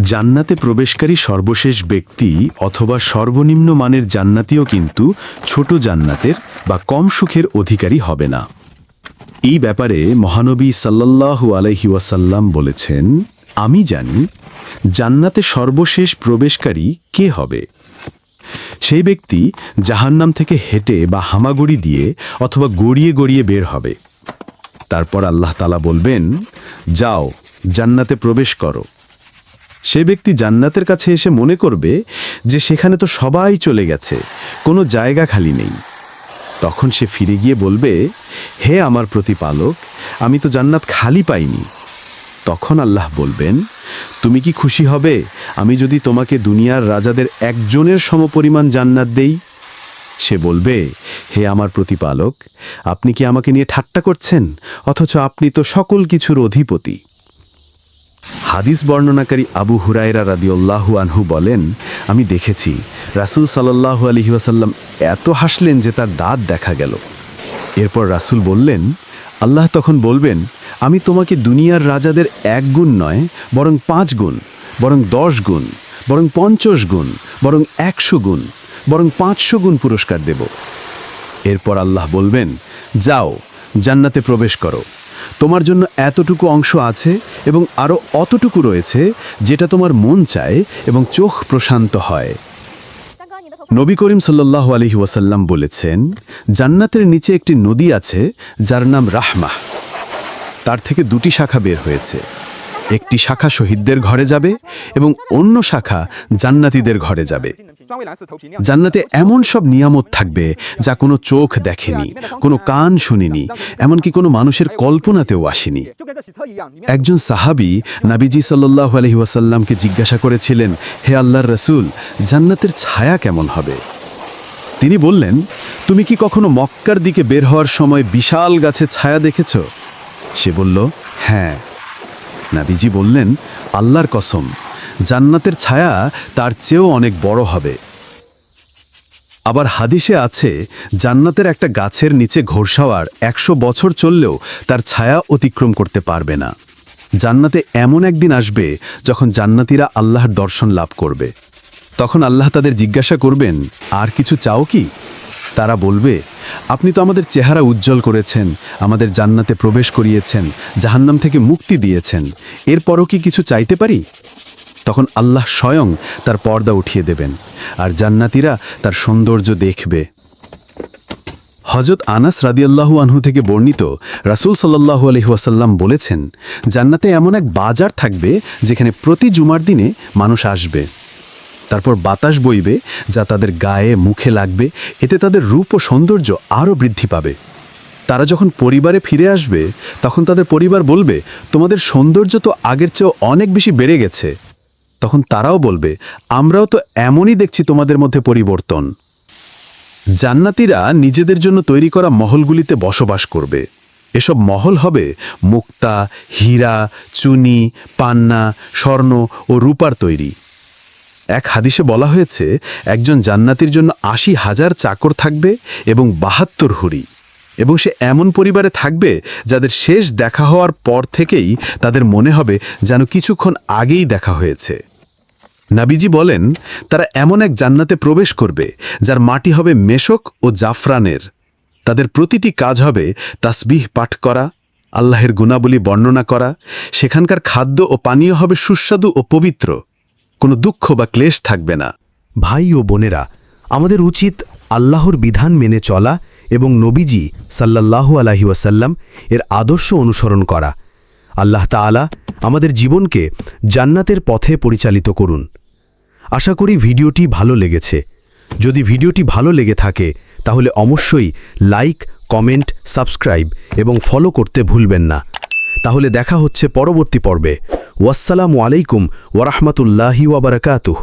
জান্নাতে প্রবেশকারী সর্বশেষ ব্যক্তি অথবা সর্বনিম্ন মানের জান্নাতিও কিন্তু ছোট জান্নাতের বা কম সুখের অধিকারী হবে না। এই ব্যাপারে মহানবী সাল্লাল্লাহু আলাইহি ওয়াসাল্লাম বলেছেন, আমি জানি জান্নাতে সর্বশেষ প্রবেশকারী কে হবে। সেই ব্যক্তি জাহান্নাম থেকে হেঁটে বা হামাগুড়ি দিয়ে অথবা গড়িয়ে গড়িয়ে বের হবে। তারপর আল্লাহ তালা বলবেন, যাও, জান্নাতে প্রবেশ করো। সে ব্যক্তি জান্নাতের কাছে এসে মনে করবে যে সেখানে তো সবাই চলে গেছে, কোনো জায়গা খালি নেই। তখন সে ফিরে গিয়ে বলবে, হে আমার প্রতিপালক, আমি তো জান্নাত খালি পাইনি। তখন আল্লাহ বলবেন, তুমি কি খুশি হবে আমি যদি তোমাকে দুনিয়ার রাজাদের একজনের সমপরিমাণ জান্নাত দেই? সে বলবে, হে আমার প্রতিপালক, আপনি কি আমাকে নিয়ে ঠাট্টা করছেন? অথচ আপনি তো সকল কিছুর অধিপতি। হাদিস বর্ণনাকারী আবু হুরায়রা রাদিউল্লাহু আনহু বলেন, আমি দেখেছি, রাসূল সাল্লাল্লাহু আলাইহি ওয়াসাল্লাম এত হাসলেন যে তার দাঁত দেখা গেল। এরপর রাসূল বললেন, আল্লাহ তখন বলবেন, আমি তোমাকে দুনিয়ার রাজাদের এক গুণ নয়, বরং পাঁচ গুণ, বরং দশ গুণ, বরং পঞ্চাশ গুণ, বরং একশো গুণ, বরং পাঁচশো গুণ পুরস্কার দেব। এরপর আল্লাহ বলবেন, যাও, জান্নাতে প্রবেশ করো। তোমার জন্য এতটুকু অংশ আছে এবং আরও অতটুকু রয়েছে যেটা তোমার মন চায় এবং চোখ প্রশান্ত হয়। নবী করিম সাল্লাহ আলহি ওয়াসাল্লাম বলেছেন, জান্নাতের নিচে একটি নদী আছে যার নাম রাহমাহ। তার থেকে দুটি শাখা বের হয়েছে। একটি শাখা শহীদদের ঘরে যাবে এবং অন্য শাখা জান্নাতিদের ঘরে যাবে। জান্নাতে এমন সব নিয়ামত থাকবে যা কোনো চোখ দেখেনি কোনো কান শুনিনি এমনকি কোনো মানুষের কল্পনাতেও আসেনি। একজন সাহাবি নাবিজি সাল্লাহ আলহি ওয়াসাল্লামকে জিজ্ঞাসা করেছিলেন হে আল্লাহর রসুল জান্নাতের ছায়া কেমন হবে? তিনি বললেন তুমি কি কখনো মক্কার দিকে বের হওয়ার সময় বিশাল গাছে ছায়া দেখেছ? সে বলল হ্যাঁ। নাবিজি বললেন আল্লাহর কসম জান্নাতের ছায়া তার চেয়েও অনেক বড় হবে। আবার হাদিসে আছে, জান্নাতের একটা গাছের নিচে ঘোরসাওয়ার একশো বছর চললেও তার ছায়া অতিক্রম করতে পারবে না। জান্নাতে এমন একদিন আসবে যখন জান্নাতীরা আল্লাহর দর্শন লাভ করবে। তখন আল্লাহ তাদের জিজ্ঞাসা করবেন, আর কিছু চাও কি? তারা বলবে, আপনি তো আমাদের চেহারা উজ্জ্বল করেছেন, আমাদের জান্নাতে প্রবেশ করিয়েছেন, জাহান্নাম থেকে মুক্তি দিয়েছেন। এরপরও কি কিছু চাইতে পারি? তখন আল্লাহ স্বয়ং তার পর্দা উঠিয়ে দেবেন, আর জান্নাতীরা তার সৌন্দর্য দেখবে। হজরত আনাস রাদিয়াল্লাহু আনহু থেকে বর্ণিত রাসূল সাল্লাল্লাহু আলাইহি ওয়াসাল্লাম বলেছেন, জান্নাতে এমন এক বাজার থাকবে যেখানে প্রতি জুমার দিনে মানুষ আসবে। তারপর বাতাস বইবে, যা তাদের গায়ে, মুখে লাগবে, এতে তাদের রূপ ও সৌন্দর্য আরও বৃদ্ধি পাবে। তারা যখন পরিবারে ফিরে আসবে, তখন তাদের পরিবার বলবে, তোমাদের সৌন্দর্য তো আগের চেয়েও অনেক বেশি বেড়ে গেছে। তখন তারাও বলবে, আমরাও তো এমনই দেখছি তোমাদের মধ্যে পরিবর্তন। জান্নাতিরা নিজেদের জন্য তৈরি করা মহলগুলিতে বসবাস করবে। এসব মহল হবে মুক্তা, হীরা, চুনি, পান্না, স্বর্ণ ও রূপার তৈরি। এক হাদিসে বলা হয়েছে, একজন জান্নাতির জন্য আশি হাজার চাকর থাকবে এবং বাহাত্তর হুরি। এবং সে এমন পরিবারে থাকবে যাদের শেষ দেখা হওয়ার পর থেকেই তাদের মনে হবে যেন কিছুক্ষণ আগেই দেখা হয়েছে। নাবিজি বলেন, তারা এমন এক জান্নাতে প্রবেশ করবে, যার মাটি হবে মেশক ও জাফরানের। তাদের প্রতিটি কাজ হবে তাসবিহ পাঠ করা, আল্লাহের গুণাবলী বর্ণনা করা, সেখানকার খাদ্য ও পানীয় হবে সুস্বাদু ও পবিত্র। কোনো দুঃখ বা ক্লেশ থাকবে না। ভাই ও বোনেরা, আমাদের উচিত আল্লাহর বিধান মেনে চলা এবং নবীজি সাল্লাল্লাহু আলাহি ওয়াসাল্লাম এর আদর্শ অনুসরণ করা। আল্লাহ তাআলা আমাদের জীবনকে জান্নাতের পথে পরিচালিত করুন। আশা করি ভিডিওটি ভালো লেগেছে। যদি ভিডিওটি ভালো লেগে থাকে, তাহলে অবশ্যই লাইক, কমেন্ট, সাবস্ক্রাইব এবং ফলো করতে ভুলবেন না। তাহলে দেখা হচ্ছে পরবর্তী পর্বে। ওয়াসসালামু আলাইকুম ওয়ারাহমাতুল্লাহি ওয়াবারাকাতুহ